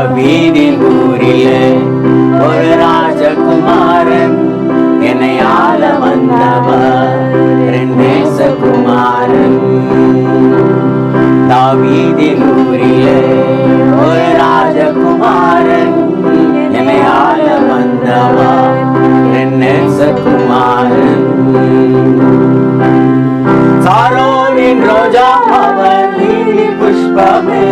தாவீதின் ஊரிலே ஒரு ராஜகுமாரன் என்னை ஆள வந்தவர் நேசகுமாரன் தாவீதின் ஊரிலே ஒரு ராஜகுமாரன் என்னை ஆள வந்தவா? நேசகுமாரன் சாரோனின் ரோஜா அவன் புஷ்பமே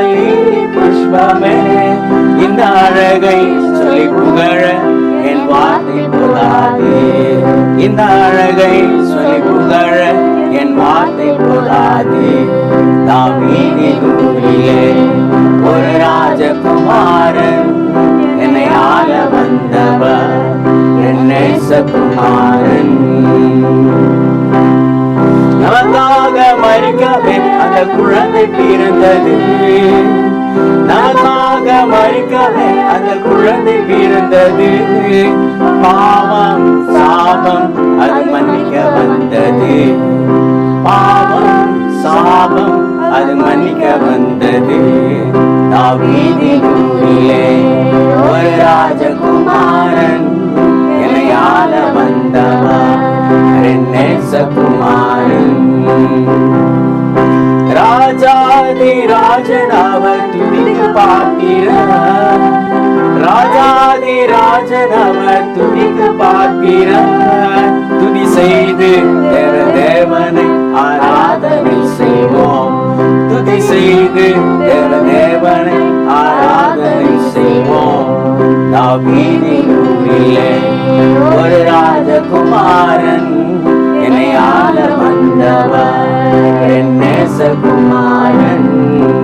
அவர் புஷ்பமே. இந்த அழகை சொல்லி புகழ என் வார்த்தை போதாது. இந்த அழகை சொல்லி புகழ என் வார்த்தை போதாது. தாவீதின் ஊரிலே ஒரு ராஜகுமாரன் குழந்தை பிறந்தது. நலமாக வழிக்கவே அந்த குழந்தை பிறந்தது. பாவம் சாபம் அது மன்னிக்க வந்தது. பாவம் சாபம் அது மன்னிக்க வந்தது. தாவீதின் ஊரிலே ராஜாதி ராஜன் அவர் துதிக்கு பார்க்கிற ராஜாதி ராஜன் அவர் துதிக்கு பார்க்கிற துதி செய்து தேவ தேவனை ஆராதனை செய்வோம். துதி செய்து தேவ தேவனை ஆராதனை செய்வோம். தாவீதின் ஆள வந்தவர் என் நேசகுமாரன்